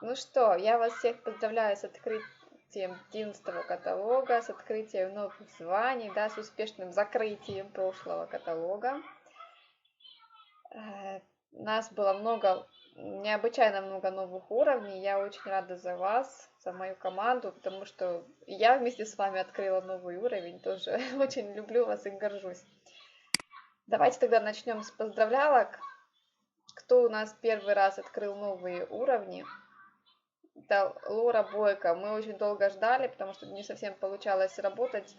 Ну что, я вас всех поздравляю с открытием 11 каталога, с открытием новых званий, да, с успешным закрытием прошлого каталога. Э, нас было много, необычайно много новых уровней. Я очень рада за вас, за мою команду, потому что я вместе с вами открыла новый уровень. Тоже очень люблю вас и горжусь. Давайте тогда начнем с поздравлялок. Кто у нас первый раз открыл новые уровни? Это Лора Бойко. Мы очень долго ждали, потому что не совсем получалось работать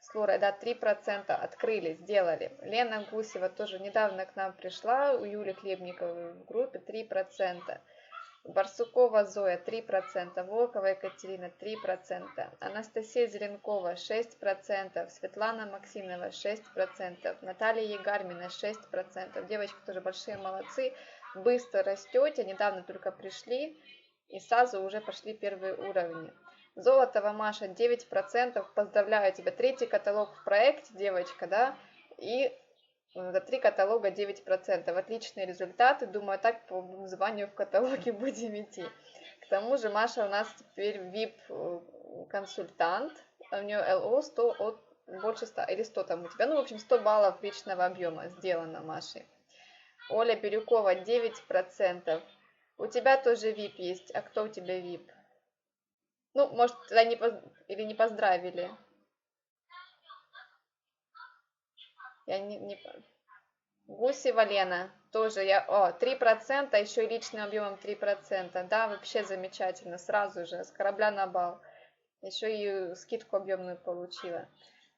с Лорой. Да, 3% открыли, сделали. Лена Гусева тоже недавно к нам пришла. У Юли Хлебниковой в группе 3%. Барсукова Зоя 3%, Волкова Екатерина 3%, Анастасия Зеленкова 6%, Светлана Максимова 6%, Наталья Егармина 6%. Девочки тоже большие молодцы, быстро растете, недавно только пришли и сразу уже пошли первые уровни. Золотова Маша 9%, поздравляю тебя, третий каталог в проекте, девочка, да, и за три каталога 9%. Отличные результаты. Думаю, так по званию в каталоге будем идти. К тому же Маша у нас теперь VIP-консультант. У нее ЛО 100 от больше 100 или 100 там у тебя. Ну, в общем, 100 баллов личного объема сделано Машей. Оля Бирюкова 9%. У тебя тоже VIP есть. А кто у тебя VIP? Ну, может, тогда не поз... или не поздравили. Я не, не... Гусева Лена, тоже я, о, 3%, еще и личным объемом 3%, да, вообще замечательно, сразу же, с корабля на бал, еще и скидку объемную получила.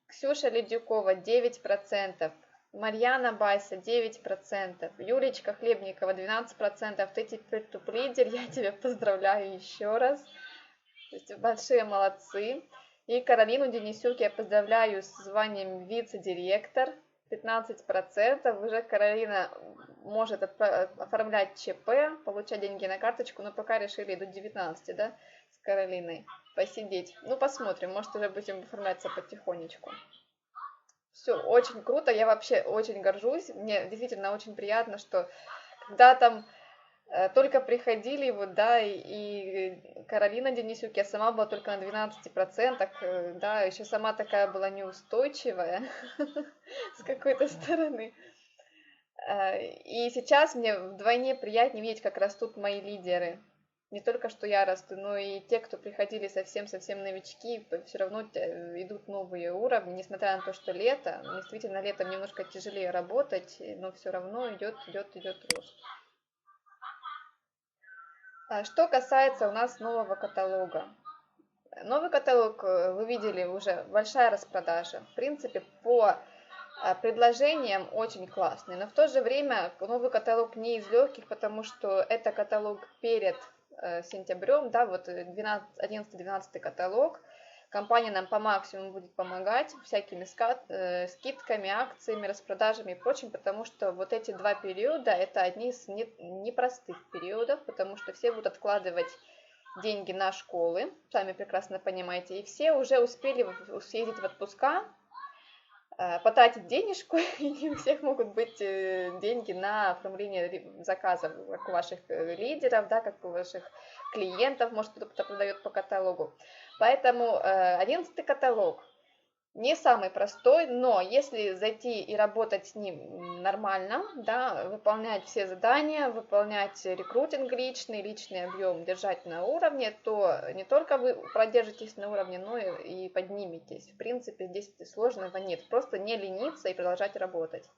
Ксюша Ледюкова, 9%, Марьяна Байса, 9%, Юлечка Хлебникова, 12%, ты теперь туп-лидер, я тебя поздравляю еще раз, то есть большие молодцы. И Каролину Денисюк я поздравляю с званием вице-директор, 15%. Уже Каролина может оформлять ЧП, получать деньги на карточку, но пока решили до 19, да, с Каролиной посидеть. Ну, посмотрим, может уже будем оформляться потихонечку. Все, очень круто, я вообще очень горжусь. Мне действительно очень приятно, что когда там Э, только приходили вот, да, и Каролина Денисюк, я сама была только на 12%, э, да, еще сама такая была неустойчивая с какой-то стороны. Э, и сейчас мне вдвойне приятнее видеть, как растут мои лидеры. Не только что я расту, но и те, кто приходили совсем-совсем новички, все равно идут новые уровни, несмотря на то, что лето. Действительно, летом немножко тяжелее работать, но все равно идет, идет, идет рост. А что касается у нас нового каталога. Новый каталог, э, вы видели, уже большая распродажа. В принципе, по э, предложениям очень классный, но в то же время новый каталог не из легких, потому что это каталог перед э, сентябрем, да, вот 11-12 каталог – Компания нам по максимуму будет помогать всякими э, скидками, акциями, распродажами и прочим, потому что вот эти два периода это одни из непростых периодов, потому что все будут откладывать деньги на школы, сами прекрасно понимаете, и все уже успели съездить в отпуска, э, потратить денежку, и не у всех могут быть э, деньги на оформление заказов, как у ваших лидеров, да, как у ваших клиентов, может кто-то продает по каталогу. Поэтому э, одиннадцатый каталог не самый простой, но если зайти и работать с ним нормально, да, выполнять все задания, выполнять рекрутинг личный, личный объем держать на уровне, то не только вы продержитесь на уровне, но и подниметесь. В принципе, здесь сложного нет, просто не лениться и продолжать работать.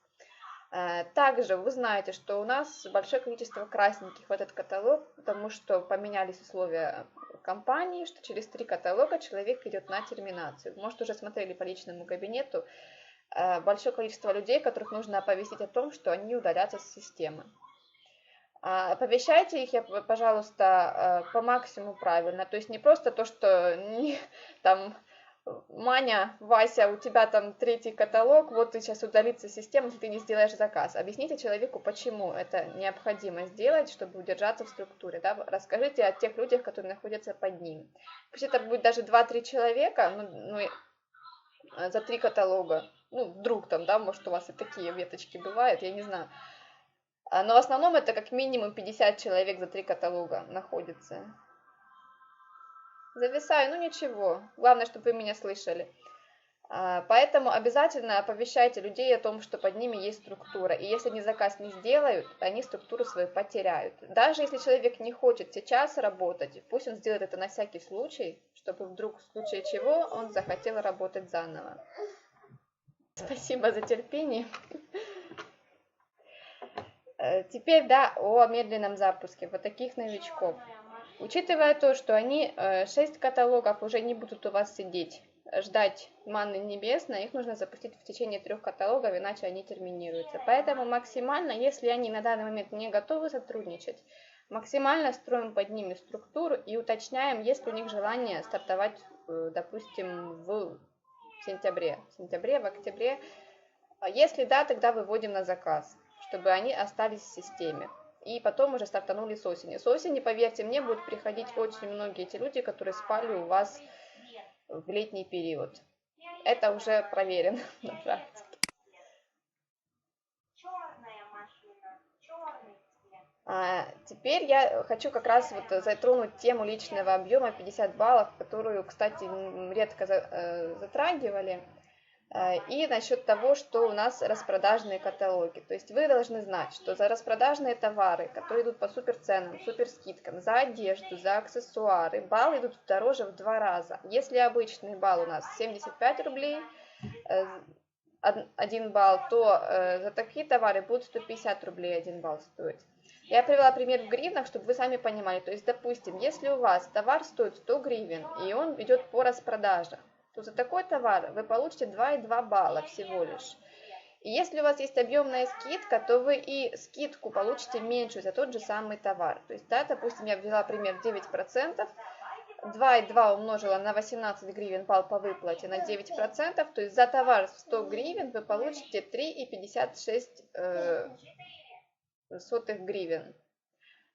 Э, также вы знаете, что у нас большое количество красненьких в этот каталог, потому что поменялись условия компании, что через три каталога человек идет на терминацию. Может, уже смотрели по личному кабинету э, большое количество людей, которых нужно оповестить о том, что они удалятся с системы. А, оповещайте их, пожалуйста, э, по максимуму правильно. То есть не просто то, что не, там Маня, Вася, у тебя там третий каталог, вот ты сейчас удалится система, если ты не сделаешь заказ. Объясните человеку, почему это необходимо сделать, чтобы удержаться в структуре. Да? Расскажите о тех людях, которые находятся под ним. Пусть это будет даже 2-3 человека, ну, ну, э, за три каталога. Ну, вдруг там, да, может у вас и такие веточки бывают, я не знаю. А, но в основном это как минимум 50 человек за три каталога находится. Зависаю, ну ничего. Главное, чтобы вы меня слышали. А, поэтому обязательно оповещайте людей о том, что под ними есть структура. И если они заказ не сделают, они структуру свою потеряют. Даже если человек не хочет сейчас работать, пусть он сделает это на всякий случай, чтобы вдруг в случае чего он захотел работать заново. Спасибо за терпение. Э, теперь, да, о медленном запуске вот таких новичков. Учитывая то, что они 6 э, каталогов уже не будут у вас сидеть, ждать манны небесной, их нужно запустить в течение трех каталогов, иначе они терминируются. Поэтому максимально, если они на данный момент не готовы сотрудничать, максимально строим под ними структуру и уточняем, есть ли у них желание стартовать, э, допустим, в сентябре, в сентябре, в октябре. А если да, тогда выводим на заказ, чтобы они остались в системе. И потом уже стартанули с осени. С осени, поверьте мне, будут приходить очень многие эти люди, которые спали у вас в летний период. Это уже проверено на практике. А, теперь я хочу как раз вот затронуть тему личного объема 50 баллов, которую, кстати, редко э, затрагивали. А, и насчет того, что у нас распродажные каталоги. То есть вы должны знать, что за распродажные товары, которые идут по супер ценам, супер скидкам, за одежду, за аксессуары, баллы идут дороже в два раза. Если обычный балл у нас 75 рублей, э, один балл, то э, за такие товары будет 150 рублей один балл стоить. Я привела пример в гривнах, чтобы вы сами понимали. То есть, допустим, если у вас товар стоит 100 гривен, и он идет по распродаже, то за такой товар вы получите 2,2 балла всего лишь. И если у вас есть объемная скидка, то вы и скидку получите меньшую за тот же самый товар. То есть, да, допустим, я взяла пример 9%, 2,2 умножила на 18 гривен балл по выплате на 9%, то есть за товар в 100 гривен вы получите 3,56 э, сотых гривен.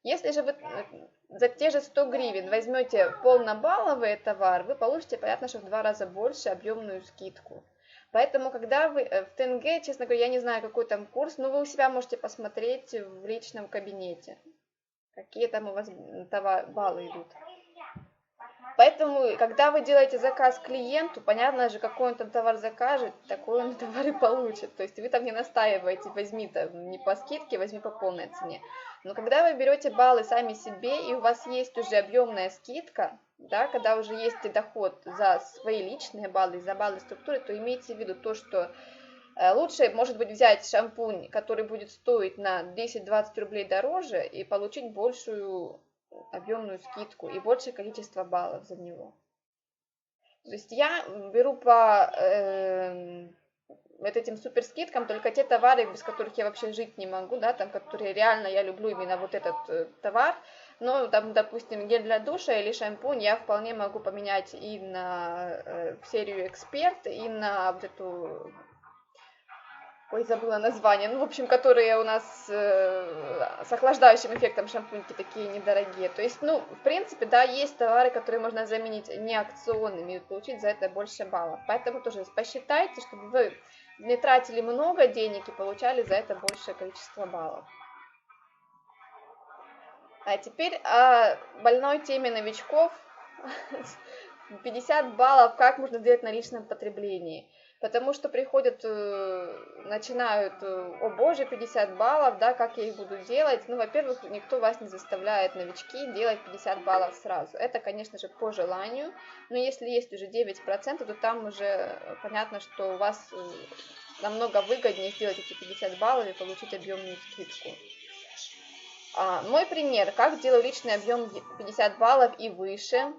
Если же вы э, за те же 100 гривен возьмете полнобалловый товар, вы получите, понятно, что в два раза больше объемную скидку. Поэтому, когда вы э, в ТНГ, честно говоря, я не знаю, какой там курс, но вы у себя можете посмотреть в личном кабинете, какие там у вас товар, баллы идут. Поэтому, когда вы делаете заказ клиенту, понятно же, какой он там товар закажет, такой он товар и получит. То есть вы там не настаиваете, возьми там не по скидке, возьми по полной цене. Но когда вы берете баллы сами себе, и у вас есть уже объемная скидка, да, когда уже есть доход за свои личные баллы, за баллы структуры, то имейте в виду то, что э, лучше, может быть, взять шампунь, который будет стоить на 10-20 рублей дороже, и получить большую объемную скидку и большее количество баллов за него. То есть я беру по э, вот этим супер скидкам только те товары, без которых я вообще жить не могу, да, там, которые реально я люблю именно вот этот э, товар, но там, допустим, гель для душа или шампунь я вполне могу поменять и на э, серию Эксперт, и на вот эту ой, забыла название, ну, в общем, которые у нас э, с охлаждающим эффектом шампуньки такие недорогие. То есть, ну, в принципе, да, есть товары, которые можно заменить не акционными и получить за это больше баллов. Поэтому тоже посчитайте, чтобы вы не тратили много денег и получали за это большее количество баллов. А теперь о больной теме новичков. 50 баллов, как можно сделать на личном потреблении потому что приходят, э, начинают, э, о боже, 50 баллов, да, как я их буду делать. Ну, во-первых, никто вас не заставляет, новички, делать 50 баллов сразу. Это, конечно же, по желанию, но если есть уже 9%, то там уже э, понятно, что у вас намного выгоднее сделать эти 50 баллов и получить объемную скидку. А, мой пример, как делаю личный объем 50 баллов и выше,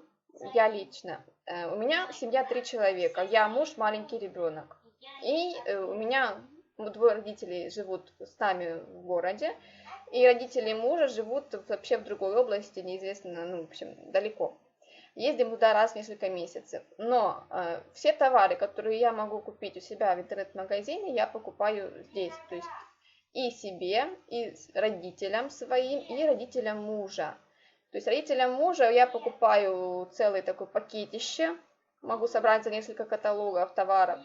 я лично. Э, у меня семья три человека, я муж, маленький ребенок. И э, у меня двое родителей живут с нами в городе, и родители мужа живут вообще в другой области, неизвестно, ну, в общем, далеко. Ездим туда раз в несколько месяцев. Но э, все товары, которые я могу купить у себя в интернет-магазине, я покупаю здесь. То есть и себе, и родителям своим, и родителям мужа. То есть родителям мужа я покупаю целый такой пакетище, могу собрать за несколько каталогов товаров.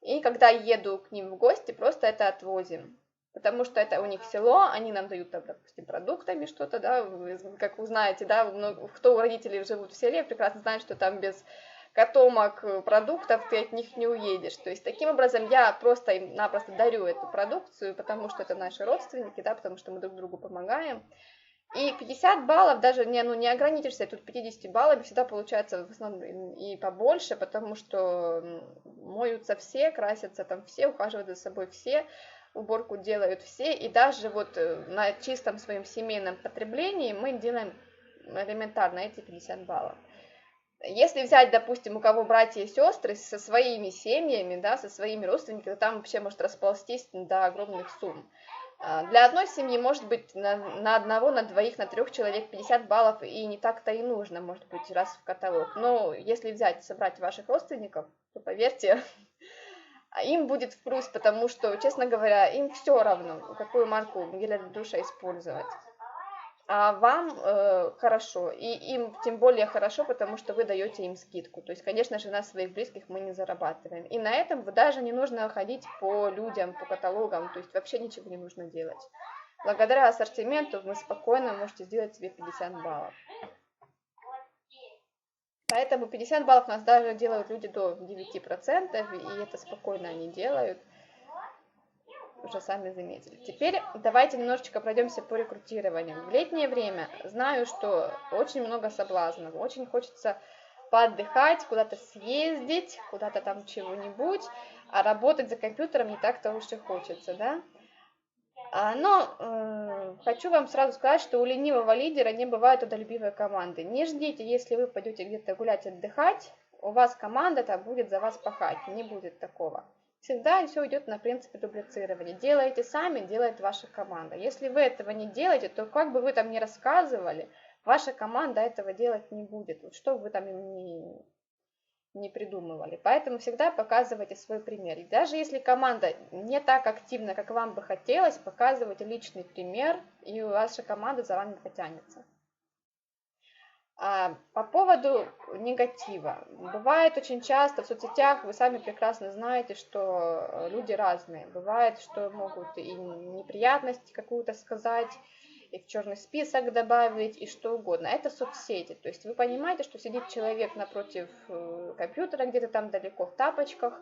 И когда еду к ним в гости, просто это отвозим. потому что это у них село, они нам дают, там, допустим, продуктами что-то, да, как вы знаете, да, кто у родителей живут в селе, прекрасно знают, что там без котомок продуктов ты от них не уедешь. То есть таким образом я просто им напросто дарю эту продукцию, потому что это наши родственники, да, потому что мы друг другу помогаем. И 50 баллов даже не, ну, не ограничишься, тут 50 баллов всегда получается в основном и побольше, потому что моются все, красятся там все, ухаживают за собой все, уборку делают все, и даже вот э, на чистом своем семейном потреблении мы делаем элементарно эти 50 баллов. Если взять, допустим, у кого братья и сестры со своими семьями, да, со своими родственниками, то там вообще может расползтись до огромных сумм. А, для одной семьи может быть на, на одного, на двоих, на трех человек 50 баллов, и не так-то и нужно, может быть, раз в каталог. Но если взять, собрать ваших родственников, то поверьте, им будет в потому что, честно говоря, им все равно, какую марку геля для душа использовать а вам э, хорошо, и им тем более хорошо, потому что вы даете им скидку. То есть, конечно же, на своих близких мы не зарабатываем. И на этом даже не нужно ходить по людям, по каталогам, то есть вообще ничего не нужно делать. Благодаря ассортименту вы спокойно можете сделать себе 50 баллов. Поэтому 50 баллов у нас даже делают люди до 9%, и это спокойно они делают уже сами заметили. Теперь давайте немножечко пройдемся по рекрутированию. В летнее время знаю, что очень много соблазнов, очень хочется поотдыхать, куда-то съездить, куда-то там чего-нибудь, а работать за компьютером не так-то уж и хочется, да? А, но э, хочу вам сразу сказать, что у ленивого лидера не бывает трудолюбивой команды. Не ждите, если вы пойдете где-то гулять, отдыхать, у вас команда-то будет за вас пахать, не будет такого. Всегда все идет на принципе дублицирования. Делаете сами, делает ваша команда. Если вы этого не делаете, то как бы вы там ни рассказывали, ваша команда этого делать не будет. Вот что бы вы там не, не придумывали. Поэтому всегда показывайте свой пример. И даже если команда не так активна, как вам бы хотелось, показывайте личный пример, и ваша команда за вами потянется. А, по поводу негатива. Бывает очень часто в соцсетях, вы сами прекрасно знаете, что э, люди разные. Бывает, что могут и неприятности какую-то сказать, и в черный список добавить, и что угодно. Это соцсети. То есть вы понимаете, что сидит человек напротив э, компьютера, где-то там далеко в тапочках,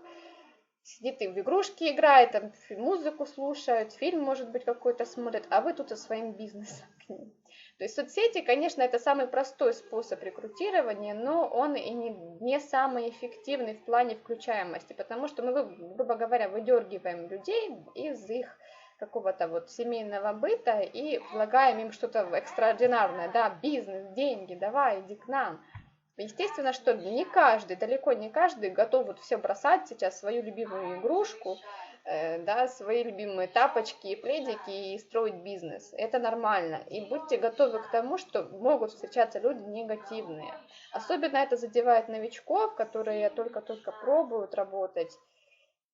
сидит и в игрушки играет, там музыку слушает, фильм, может быть, какой-то смотрит, а вы тут со своим бизнесом к ним. То есть соцсети, конечно, это самый простой способ рекрутирования, но он и не, не самый эффективный в плане включаемости, потому что мы, грубо говоря, выдергиваем людей из их какого-то вот семейного быта и влагаем им что-то экстраординарное, да, бизнес, деньги, давай, иди к нам. Естественно, что не каждый, далеко не каждый готов вот все бросать сейчас свою любимую игрушку, да, свои любимые тапочки и пледики и строить бизнес. Это нормально. И будьте готовы к тому, что могут встречаться люди негативные. Особенно это задевает новичков, которые только-только пробуют работать.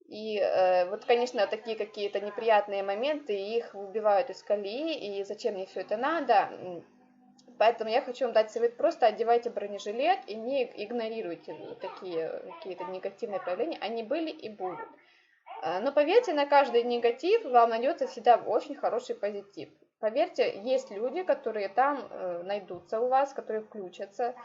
И э, вот, конечно, такие какие-то неприятные моменты, их выбивают из колеи, и зачем мне все это надо. Поэтому я хочу вам дать совет, просто одевайте бронежилет и не игнорируйте такие какие-то негативные проявления, они были и будут. А, но поверьте, на каждый негатив вам найдется всегда очень хороший позитив. Поверьте, есть люди, которые там э, найдутся у вас, которые включатся,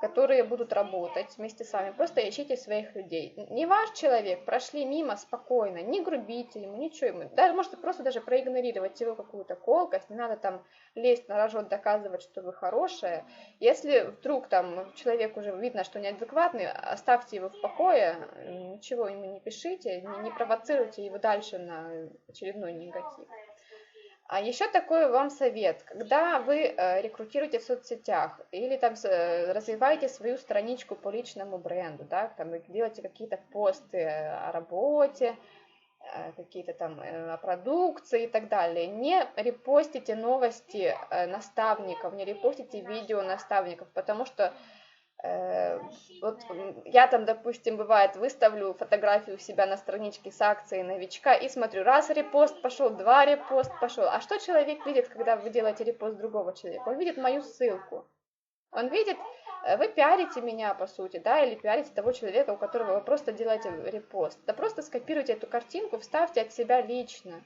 которые будут работать вместе с вами. Просто ищите своих людей. Не ваш человек, прошли мимо спокойно, не грубите ему, ничего ему. Даже, можете просто даже проигнорировать его какую-то колкость, не надо там лезть на рожон, доказывать, что вы хорошая. Если вдруг там человек уже видно, что неадекватный, оставьте его в покое, ничего ему не пишите, не, не провоцируйте его дальше на очередной негатив. А еще такой вам совет, когда вы э, рекрутируете в соцсетях или там э, развиваете свою страничку по личному бренду, да, там делаете какие-то посты о работе, э, какие-то там продукции и так далее. Не репостите новости наставников, не репостите видео наставников, потому что Э, вот я там, допустим, бывает, выставлю фотографию у себя на страничке с акцией новичка и смотрю, раз репост пошел, два репост пошел. А что человек видит, когда вы делаете репост другого человека? Он видит мою ссылку. Он видит, э, вы пиарите меня, по сути, да, или пиарите того человека, у которого вы просто делаете репост. Да просто скопируйте эту картинку, вставьте от себя лично.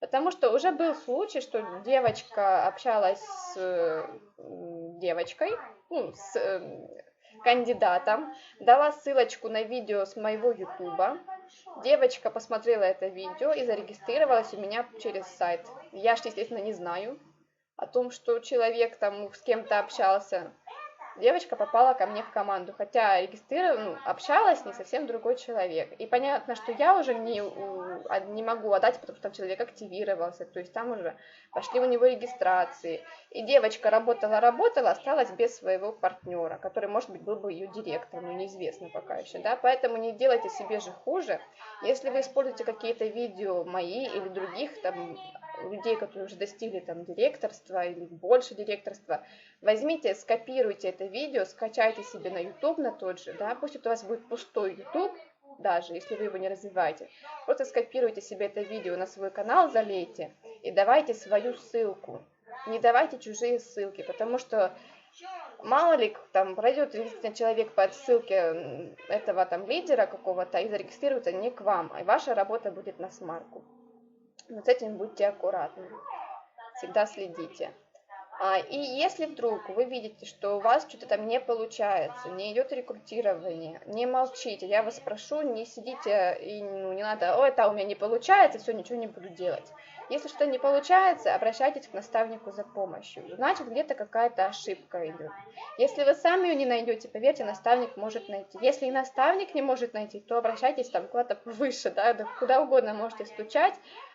Потому что уже был случай, что девочка общалась с девочкой, ну, с кандидатом, дала ссылочку на видео с моего ютуба. Девочка посмотрела это видео и зарегистрировалась у меня через сайт. Я же, естественно, не знаю о том, что человек там с кем-то общался девочка попала ко мне в команду, хотя регистрировала, ну, общалась не совсем другой человек. И понятно, что я уже не, не могу отдать, потому что там человек активировался, то есть там уже пошли у него регистрации. И девочка работала-работала, осталась без своего партнера, который, может быть, был бы ее директором, но неизвестно пока еще, да, поэтому не делайте себе же хуже. Если вы используете какие-то видео мои или других там людей, которые уже достигли там директорства или больше директорства, возьмите, скопируйте это видео, скачайте себе на YouTube на тот же, да, пусть у вас будет пустой YouTube, даже если вы его не развиваете, просто скопируйте себе это видео на свой канал, залейте и давайте свою ссылку, не давайте чужие ссылки, потому что мало ли там пройдет человек по ссылке этого там лидера какого-то и зарегистрируется не к вам, и ваша работа будет на смарку. Вот с этим будьте аккуратны. Всегда следите. А, и если вдруг вы видите, что у вас что-то там не получается, не идет рекрутирование, не молчите. Я вас прошу, не сидите и ну, не надо, о, это у меня не получается, все, ничего не буду делать. Если что-то не получается, обращайтесь к наставнику за помощью. Значит, где-то какая-то ошибка идет. Если вы сами ее не найдете, поверьте, наставник может найти. Если и наставник не может найти, то обращайтесь там куда-то повыше, да, куда угодно можете стучать,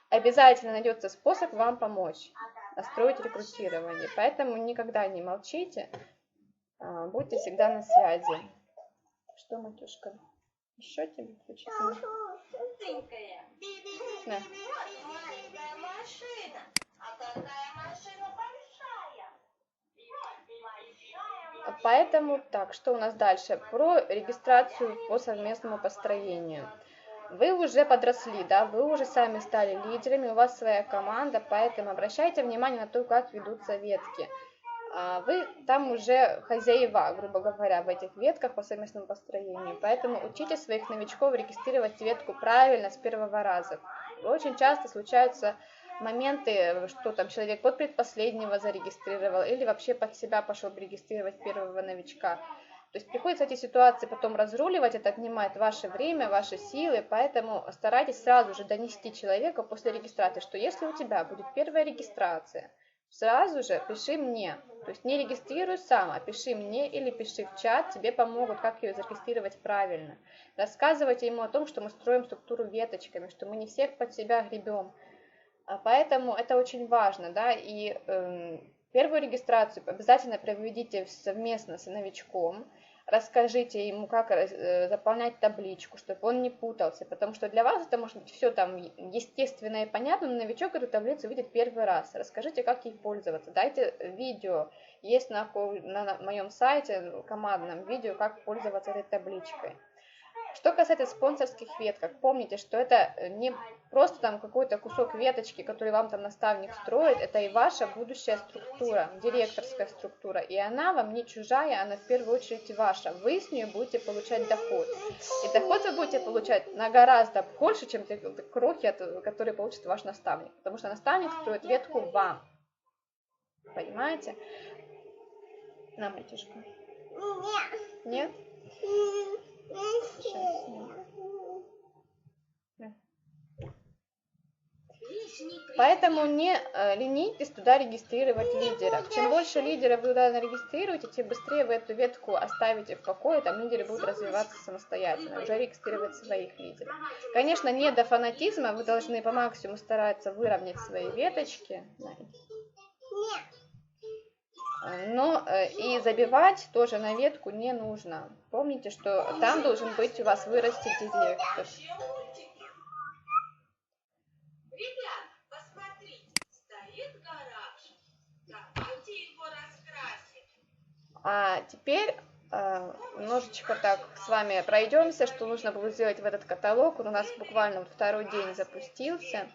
обязательно найдется способ вам помочь настроить рекрутирование. Поэтому никогда не молчите, а, будьте всегда на связи. Что, матюшка? Еще тебе включить? Да. Поэтому так, что у нас дальше? Про регистрацию по совместному построению вы уже подросли, да, вы уже сами стали лидерами, у вас своя команда, поэтому обращайте внимание на то, как ведутся ветки. А, вы там уже хозяева, грубо говоря, в этих ветках по совместному построению, поэтому учите своих новичков регистрировать ветку правильно с первого раза. Очень часто случаются моменты, что там человек под предпоследнего зарегистрировал или вообще под себя пошел регистрировать первого новичка. То есть приходится эти ситуации потом разруливать, это отнимает ваше время, ваши силы, поэтому старайтесь сразу же донести человеку после регистрации, что если у тебя будет первая регистрация, сразу же пиши мне. То есть не регистрируй сам, а пиши мне или пиши в чат, тебе помогут, как ее зарегистрировать правильно. Рассказывайте ему о том, что мы строим структуру веточками, что мы не всех под себя гребем. А поэтому это очень важно, да, и э, первую регистрацию обязательно проведите совместно с новичком, расскажите ему, как э, заполнять табличку, чтобы он не путался, потому что для вас это может быть все там естественно и понятно, но новичок эту таблицу видит первый раз. Расскажите, как ей пользоваться, дайте видео, есть на, на моем сайте командном видео, как пользоваться этой табличкой. Что касается спонсорских веток, помните, что это не просто там какой-то кусок веточки, который вам там наставник строит, это и ваша будущая структура, директорская структура, и она вам не чужая, она в первую очередь ваша. Вы с нее будете получать доход. И доход вы будете получать на гораздо больше, чем те крохи, которые получит ваш наставник, потому что наставник строит ветку вам. Понимаете? На, батюшка. Нет. Нет? Поэтому не э, ленитесь туда регистрировать лидеров. Чем больше лидеров вы туда нарегистрируете, тем быстрее вы эту ветку оставите в покое, там лидеры будут развиваться самостоятельно, уже регистрировать своих лидеров. Конечно, не до фанатизма, вы должны по максимуму стараться выровнять свои веточки. Нет. Но э, и забивать тоже на ветку не нужно. Помните, что там должен быть у вас вырасти директор. А теперь э, немножечко так с вами пройдемся, что нужно было сделать в этот каталог. Он у нас буквально второй день запустился.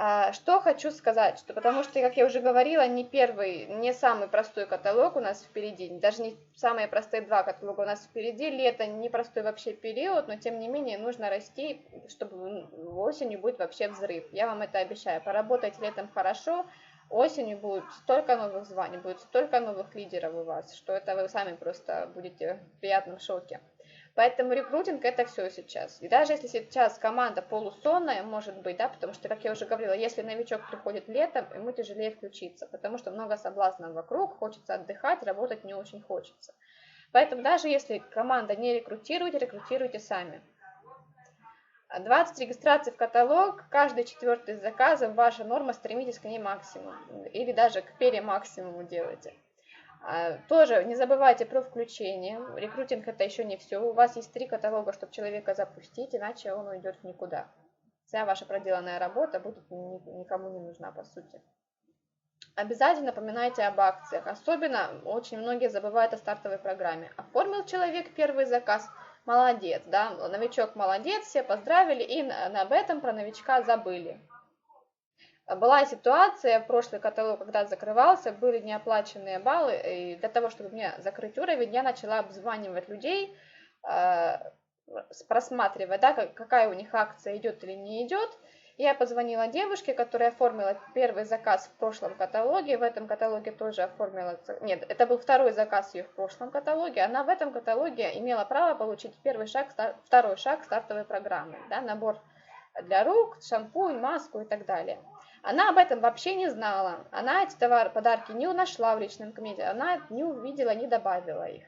А, что хочу сказать, что потому что, как я уже говорила, не первый, не самый простой каталог у нас впереди, даже не самые простые два каталога у нас впереди, лето непростой вообще период, но тем не менее нужно расти, чтобы осенью будет вообще взрыв. Я вам это обещаю. Поработать летом хорошо, осенью будет столько новых званий, будет столько новых лидеров у вас, что это вы сами просто будете в приятном шоке. Поэтому рекрутинг это все сейчас. И даже если сейчас команда полусонная, может быть, да, потому что, как я уже говорила, если новичок приходит летом, ему тяжелее включиться, потому что много соблазнов вокруг, хочется отдыхать, работать не очень хочется. Поэтому даже если команда не рекрутирует, рекрутируйте сами. 20 регистраций в каталог, каждый четвертый заказ, ваша норма, стремитесь к ней максимум. Или даже к перемаксимуму делайте. А, тоже не забывайте про включение. Рекрутинг это еще не все. У вас есть три каталога, чтобы человека запустить, иначе он уйдет в никуда. Вся ваша проделанная работа будет никому не нужна по сути. Обязательно поминайте об акциях. Особенно очень многие забывают о стартовой программе. Оформил человек первый заказ, молодец, да, новичок молодец, все поздравили и об этом про новичка забыли. Была ситуация, в прошлый каталог, когда закрывался, были неоплаченные баллы, и для того, чтобы мне закрыть уровень, я начала обзванивать людей, э, просматривая, да, какая у них акция идет или не идет. Я позвонила девушке, которая оформила первый заказ в прошлом каталоге, в этом каталоге тоже оформила, нет, это был второй заказ ее в прошлом каталоге, она в этом каталоге имела право получить первый шаг, второй шаг стартовой программы, да, набор для рук, шампунь, маску и так далее. Она об этом вообще не знала. Она эти товары, подарки не нашла в личном кабинете, она не увидела, не добавила их.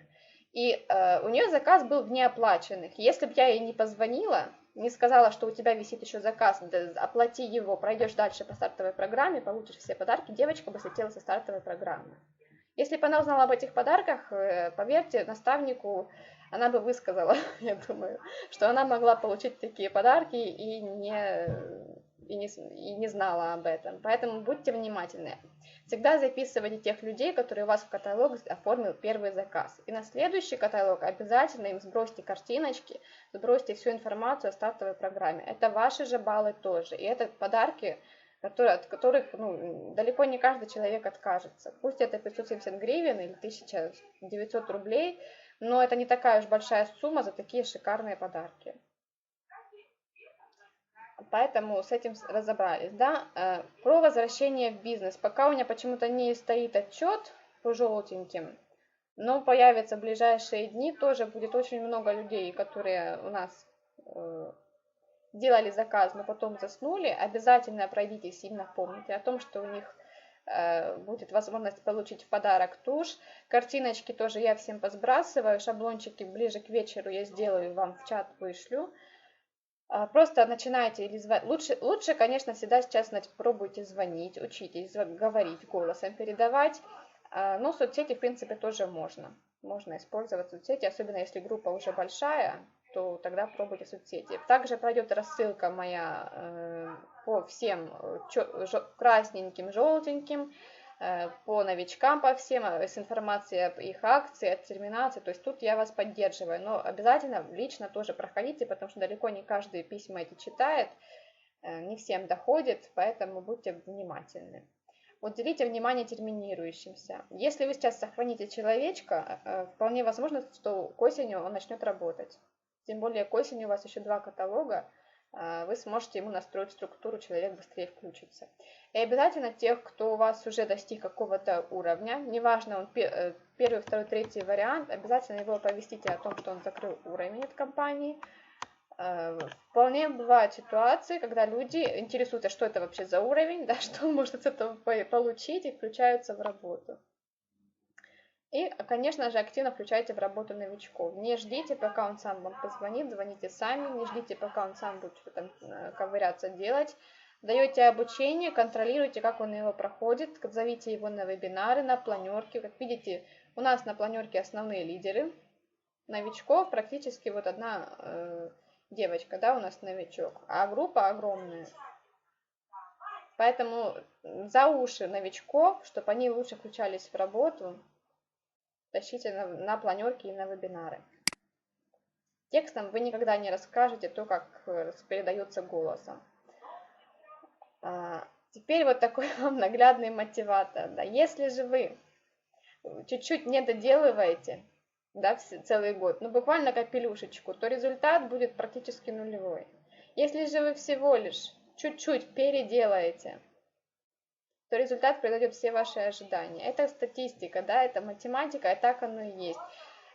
И э, у нее заказ был в неоплаченных. Если бы я ей не позвонила, не сказала, что у тебя висит еще заказ, оплати его, пройдешь дальше по стартовой программе, получишь все подарки, девочка бы слетела со стартовой программы. Если бы она узнала об этих подарках, э, поверьте, наставнику она бы высказала, я думаю, что она могла получить такие подарки и не и не, и не знала об этом. Поэтому будьте внимательны. Всегда записывайте тех людей, которые у вас в каталог оформил первый заказ. И на следующий каталог обязательно им сбросьте картиночки, сбросьте всю информацию о стартовой программе. Это ваши же баллы тоже. И это подарки, которые, от которых ну, далеко не каждый человек откажется. Пусть это 570 гривен или 1900 рублей, но это не такая уж большая сумма за такие шикарные подарки. Поэтому с этим разобрались. Да? Э, про возвращение в бизнес. Пока у меня почему-то не стоит отчет по желтеньким, но появится в ближайшие дни. Тоже будет очень много людей, которые у нас э, делали заказ, но потом заснули. Обязательно пройдитесь им напомните о том, что у них э, будет возможность получить в подарок тушь. Картиночки тоже я всем посбрасываю. Шаблончики ближе к вечеру я сделаю, вам в чат вышлю. А, просто начинайте или звонить. Лучше, лучше, конечно, всегда сейчас пробуйте звонить, учитесь говорить голосом, передавать. А, но соцсети, в принципе, тоже можно. Можно использовать соцсети, особенно если группа уже большая, то тогда пробуйте соцсети. Также пройдет рассылка моя э, по всем э, красненьким, желтеньким по новичкам, по всем, э, с информацией об их акции, от терминации. То есть тут я вас поддерживаю, но обязательно лично тоже проходите, потому что далеко не каждый письма эти читает, э, не всем доходит, поэтому будьте внимательны. Уделите внимание терминирующимся. Если вы сейчас сохраните человечка, вполне возможно, что к осени он начнет работать. Тем более к осени у вас еще два каталога, вы сможете ему настроить структуру, человек быстрее включится. И обязательно тех, кто у вас уже достиг какого-то уровня, неважно, он э, первый, второй, третий вариант, обязательно его оповестите о том, что он закрыл уровень от компании. А, вполне бывают ситуации, когда люди интересуются, что это вообще за уровень, да, что он может с этого получить и включаются в работу. И, конечно же, активно включайте в работу новичков. Не ждите, пока он сам вам позвонит, звоните сами, не ждите, пока он сам будет там э, ковыряться, делать. Даете обучение, контролируйте, как он его проходит, зовите его на вебинары, на планерки. Как видите, у нас на планерке основные лидеры новичков, практически вот одна э, девочка, да, у нас новичок, а группа огромная. Поэтому за уши новичков, чтобы они лучше включались в работу, тащите на, на планерки и на вебинары. Текстом вы никогда не расскажете то, как э, передается голосом. А, теперь вот такой вам наглядный мотиватор. Да. Если же вы чуть-чуть не доделываете, да, целый год, ну буквально капелюшечку, то результат будет практически нулевой. Если же вы всего лишь чуть-чуть переделаете, то результат превзойдет все ваши ожидания. Это статистика, да, это математика, и так оно и есть.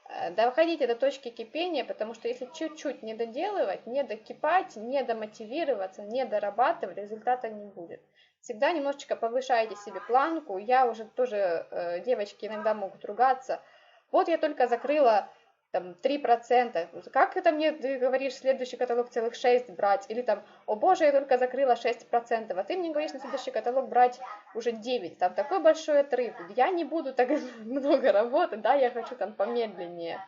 Э, доходите до точки кипения, потому что если чуть-чуть не доделывать, не докипать, не домотивироваться, не дорабатывать, результата не будет. Всегда немножечко повышайте себе планку. Я уже тоже, э, девочки иногда могут ругаться. Вот я только закрыла там 3%. Как это мне, ты говоришь, следующий каталог целых 6 брать? Или там, о боже, я только закрыла 6%, а ты мне говоришь на следующий каталог брать уже 9. Там такой большой отрыв. Я не буду так много работать, да, я хочу там помедленнее.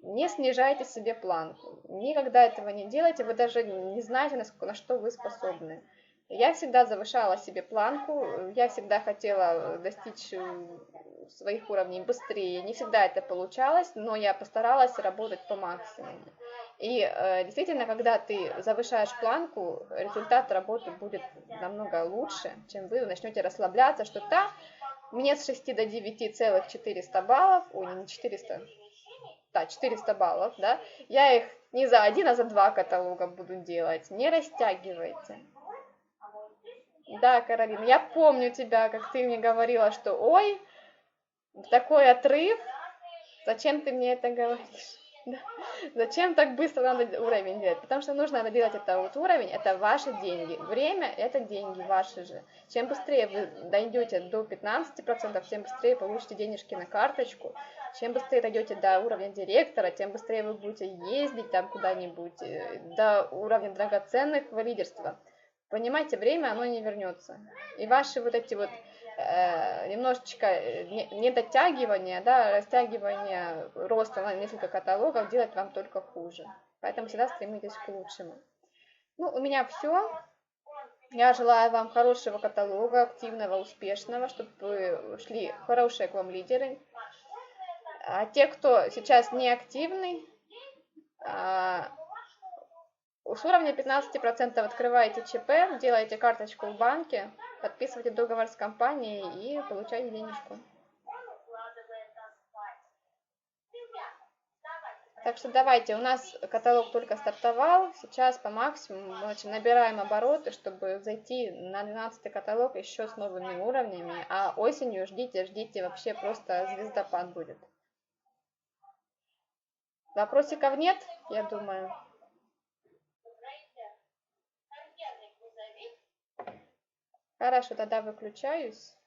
Не снижайте себе планку. Никогда этого не делайте, вы даже не знаете, на что вы способны. Я всегда завышала себе планку, я всегда хотела достичь своих уровней быстрее. Не всегда это получалось, но я постаралась работать по максимуму. И э, действительно, когда ты завышаешь планку, результат работы будет намного лучше, чем вы начнете расслабляться, что да, мне с 6 до 9 целых 400 баллов, ой, не 400, да, 400 баллов, да, я их не за один, а за два каталога буду делать. Не растягивайте. Да, Каролина, я помню тебя, как ты мне говорила, что ой, такой отрыв, зачем ты мне это говоришь? Зачем так быстро надо уровень делать? Потому что нужно делать это вот уровень, это ваши деньги. Время это деньги ваши же. Чем быстрее вы дойдете до 15%, тем быстрее получите денежки на карточку. Чем быстрее дойдете до уровня директора, тем быстрее вы будете ездить там куда-нибудь, э, до уровня драгоценных лидерства. Понимаете, время оно не вернется. И ваши вот эти вот э, немножечко э, недотягивания, да, растягивания роста на несколько каталогов делать вам только хуже. Поэтому всегда стремитесь к лучшему. Ну, у меня все. Я желаю вам хорошего каталога, активного, успешного, чтобы шли хорошие к вам лидеры. А те, кто сейчас не активный, а, с уровня 15% открываете ЧП, делаете карточку в банке, подписываете договор с компанией и получаете денежку. Так что давайте, у нас каталог только стартовал, сейчас по максимуму значит, набираем обороты, чтобы зайти на 12 каталог еще с новыми уровнями, а осенью ждите, ждите, вообще просто звездопад будет. Вопросиков нет, я думаю. Хорошо, тогда выключаюсь.